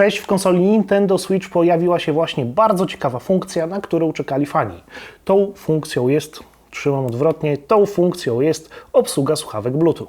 Cześć, w konsoli Nintendo Switch pojawiła się właśnie bardzo ciekawa funkcja, na którą czekali fani. Tą funkcją jest, trzymam odwrotnie, tą funkcją jest obsługa słuchawek Bluetooth.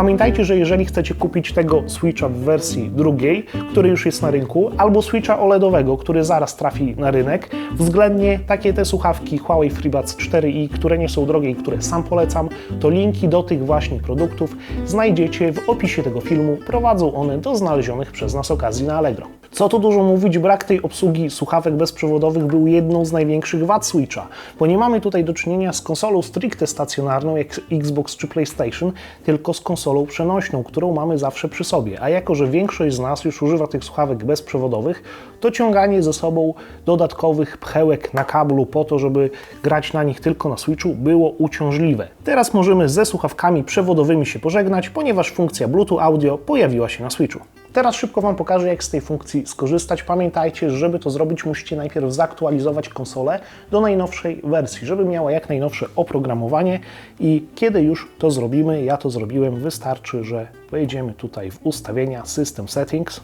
Pamiętajcie, że jeżeli chcecie kupić tego Switcha w wersji drugiej, który już jest na rynku, albo Switcha OLEDowego, który zaraz trafi na rynek, względnie takie te słuchawki Huawei FreeBuds 4i, które nie są drogie i które sam polecam, to linki do tych właśnie produktów znajdziecie w opisie tego filmu. Prowadzą one do znalezionych przez nas okazji na Allegro. Co tu dużo mówić, brak tej obsługi słuchawek bezprzewodowych był jedną z największych wad Switcha, bo nie mamy tutaj do czynienia z konsolą stricte stacjonarną jak Xbox czy PlayStation, tylko z konsolą przenośną, którą mamy zawsze przy sobie. A jako, że większość z nas już używa tych słuchawek bezprzewodowych, to ciąganie ze sobą dodatkowych pchełek na kablu po to, żeby grać na nich tylko na Switchu było uciążliwe. Teraz możemy ze słuchawkami przewodowymi się pożegnać, ponieważ funkcja Bluetooth Audio pojawiła się na Switchu. Teraz szybko Wam pokażę, jak z tej funkcji skorzystać. Pamiętajcie, żeby to zrobić, musicie najpierw zaktualizować konsolę do najnowszej wersji, żeby miała jak najnowsze oprogramowanie. I kiedy już to zrobimy, ja to zrobiłem, wystarczy, że wejdziemy tutaj w ustawienia System Settings,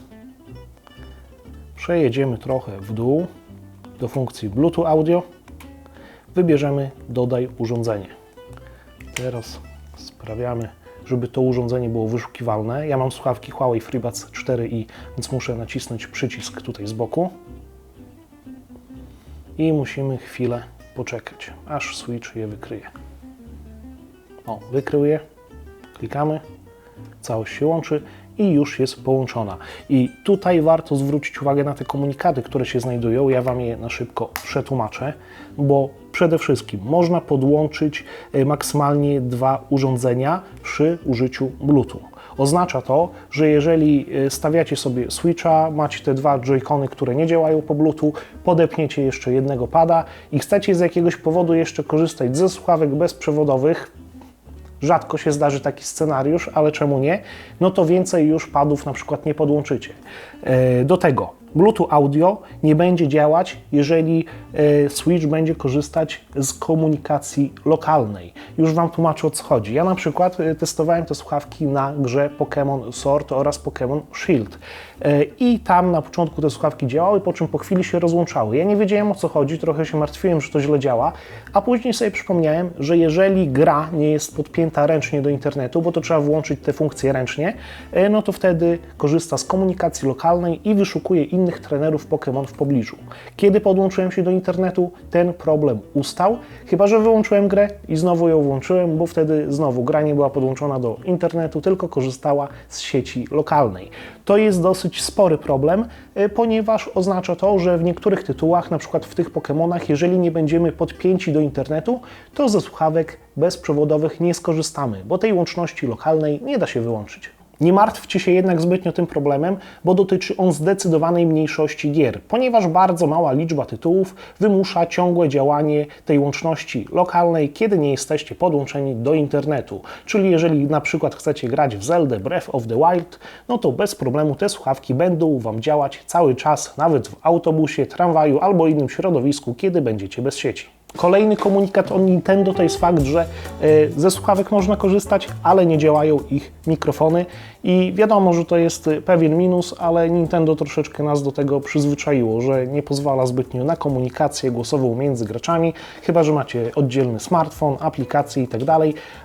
przejedziemy trochę w dół do funkcji Bluetooth Audio, wybierzemy Dodaj urządzenie. Teraz sprawiamy żeby to urządzenie było wyszukiwalne. Ja mam słuchawki Huawei FreeBuds 4i, więc muszę nacisnąć przycisk tutaj z boku. I musimy chwilę poczekać, aż Switch je wykryje. O, wykryje. Klikamy. Całość się łączy i już jest połączona. I tutaj warto zwrócić uwagę na te komunikaty, które się znajdują. Ja Wam je na szybko przetłumaczę, bo przede wszystkim można podłączyć e, maksymalnie dwa urządzenia przy użyciu Bluetooth. Oznacza to, że jeżeli e, stawiacie sobie Switcha, macie te dwa joycony, które nie działają po Bluetooth, podepniecie jeszcze jednego pada i chcecie z jakiegoś powodu jeszcze korzystać ze słuchawek bezprzewodowych, rzadko się zdarzy taki scenariusz, ale czemu nie, no to więcej już padów na przykład nie podłączycie. E, do tego Bluetooth Audio nie będzie działać, jeżeli e, Switch będzie korzystać z komunikacji lokalnej. Już Wam tłumaczę o co chodzi. Ja na przykład e, testowałem te słuchawki na grze Pokémon Sword oraz Pokémon Shield i tam na początku te słuchawki działały, po czym po chwili się rozłączały. Ja nie wiedziałem o co chodzi, trochę się martwiłem, że to źle działa, a później sobie przypomniałem, że jeżeli gra nie jest podpięta ręcznie do internetu, bo to trzeba włączyć te funkcje ręcznie, no to wtedy korzysta z komunikacji lokalnej i wyszukuje innych trenerów Pokémon w pobliżu. Kiedy podłączyłem się do internetu, ten problem ustał, chyba że wyłączyłem grę i znowu ją włączyłem, bo wtedy znowu gra nie była podłączona do internetu, tylko korzystała z sieci lokalnej. To jest dosyć spory problem, e, ponieważ oznacza to, że w niektórych tytułach, na przykład w tych Pokémonach, jeżeli nie będziemy podpięci do internetu, to ze słuchawek bezprzewodowych nie skorzystamy, bo tej łączności lokalnej nie da się wyłączyć. Nie martwcie się jednak zbytnio tym problemem, bo dotyczy on zdecydowanej mniejszości gier, ponieważ bardzo mała liczba tytułów wymusza ciągłe działanie tej łączności lokalnej, kiedy nie jesteście podłączeni do internetu. Czyli jeżeli na przykład chcecie grać w Zelda Breath of the Wild, no to bez problemu te słuchawki będą Wam działać cały czas, nawet w autobusie, tramwaju albo innym środowisku, kiedy będziecie bez sieci. Kolejny komunikat od Nintendo to jest fakt, że e, ze słuchawek można korzystać, ale nie działają ich mikrofony i wiadomo, że to jest pewien minus, ale Nintendo troszeczkę nas do tego przyzwyczaiło, że nie pozwala zbytnio na komunikację głosową między graczami, chyba że macie oddzielny smartfon, aplikacje itd.,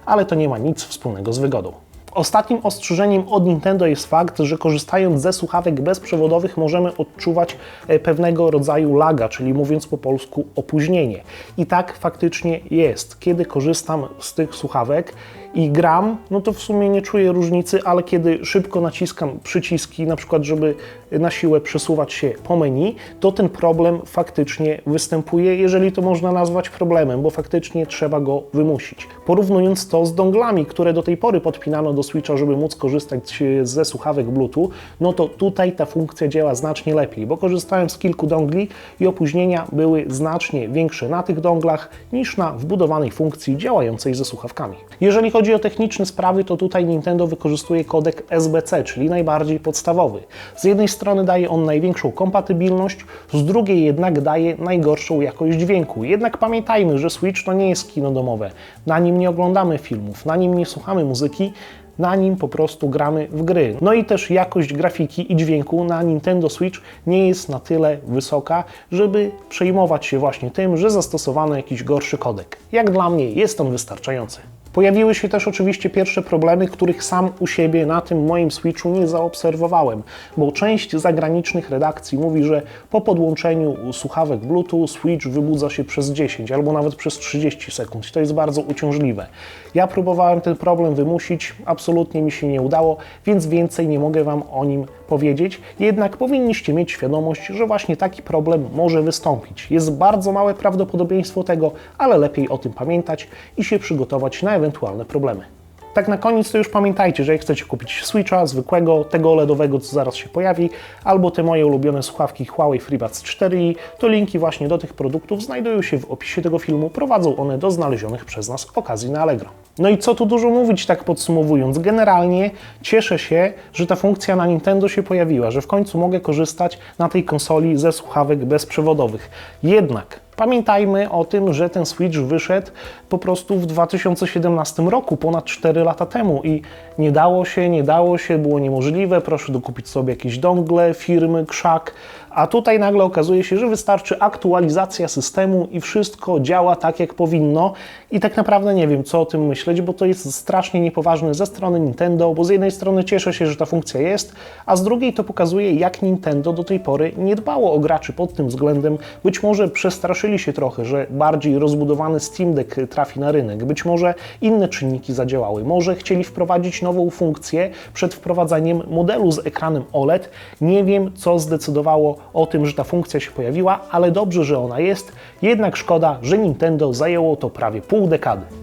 ale to nie ma nic wspólnego z wygodą. Ostatnim ostrzeżeniem od Nintendo jest fakt, że korzystając ze słuchawek bezprzewodowych możemy odczuwać e, pewnego rodzaju laga, czyli mówiąc po polsku opóźnienie. I tak faktycznie jest. Kiedy korzystam z tych słuchawek i gram, no to w sumie nie czuję różnicy, ale kiedy szybko naciskam przyciski, na przykład żeby na siłę przesuwać się po menu, to ten problem faktycznie występuje, jeżeli to można nazwać problemem, bo faktycznie trzeba go wymusić. Porównując to z donglami, które do tej pory podpinano do Switcha, żeby móc korzystać ze słuchawek Bluetooth, no to tutaj ta funkcja działa znacznie lepiej, bo korzystałem z kilku dongli i opóźnienia były znacznie większe na tych donglach niż na wbudowanej funkcji działającej ze słuchawkami. Jeżeli chodzi o techniczne sprawy, to tutaj Nintendo wykorzystuje kodek SBC, czyli najbardziej podstawowy. Z jednej strony daje on największą kompatybilność, z drugiej jednak daje najgorszą jakość dźwięku. Jednak pamiętajmy, że Switch to nie jest kino domowe. Na nim nie oglądamy filmów, na nim nie słuchamy muzyki, na nim po prostu gramy w gry. No i też jakość grafiki i dźwięku na Nintendo Switch nie jest na tyle wysoka, żeby przejmować się właśnie tym, że zastosowano jakiś gorszy kodek. Jak dla mnie jest on wystarczający. Pojawiły się też oczywiście pierwsze problemy, których sam u siebie na tym moim Switchu nie zaobserwowałem, bo część zagranicznych redakcji mówi, że po podłączeniu słuchawek Bluetooth Switch wybudza się przez 10 albo nawet przez 30 sekund. To jest bardzo uciążliwe. Ja próbowałem ten problem wymusić, absolutnie mi się nie udało, więc więcej nie mogę Wam o nim powiedzieć. Jednak powinniście mieć świadomość, że właśnie taki problem może wystąpić. Jest bardzo małe prawdopodobieństwo tego, ale lepiej o tym pamiętać i się przygotować na ewentualne problemy. Tak na koniec to już pamiętajcie, że jak chcecie kupić Switcha zwykłego, tego OLEDowego, co zaraz się pojawi, albo te moje ulubione słuchawki Huawei FreeBuds 4i, to linki właśnie do tych produktów znajdują się w opisie tego filmu. Prowadzą one do znalezionych przez nas okazji na Allegro. No i co tu dużo mówić, tak podsumowując. Generalnie cieszę się, że ta funkcja na Nintendo się pojawiła, że w końcu mogę korzystać na tej konsoli ze słuchawek bezprzewodowych. Jednak Pamiętajmy o tym, że ten Switch wyszedł po prostu w 2017 roku, ponad 4 lata temu. I nie dało się, nie dało się, było niemożliwe, proszę dokupić sobie jakieś dongle firmy Krzak, a tutaj nagle okazuje się, że wystarczy aktualizacja systemu i wszystko działa tak, jak powinno i tak naprawdę nie wiem, co o tym myśleć, bo to jest strasznie niepoważne ze strony Nintendo, bo z jednej strony cieszę się, że ta funkcja jest, a z drugiej to pokazuje, jak Nintendo do tej pory nie dbało o graczy pod tym względem. Być może przestraszyli się trochę, że bardziej rozbudowany Steam Deck trafi na rynek, być może inne czynniki zadziałały, może chcieli wprowadzić nową funkcję przed wprowadzeniem modelu z ekranem OLED. Nie wiem, co zdecydowało o tym, że ta funkcja się pojawiła, ale dobrze, że ona jest. Jednak szkoda, że Nintendo zajęło to prawie pół dekady.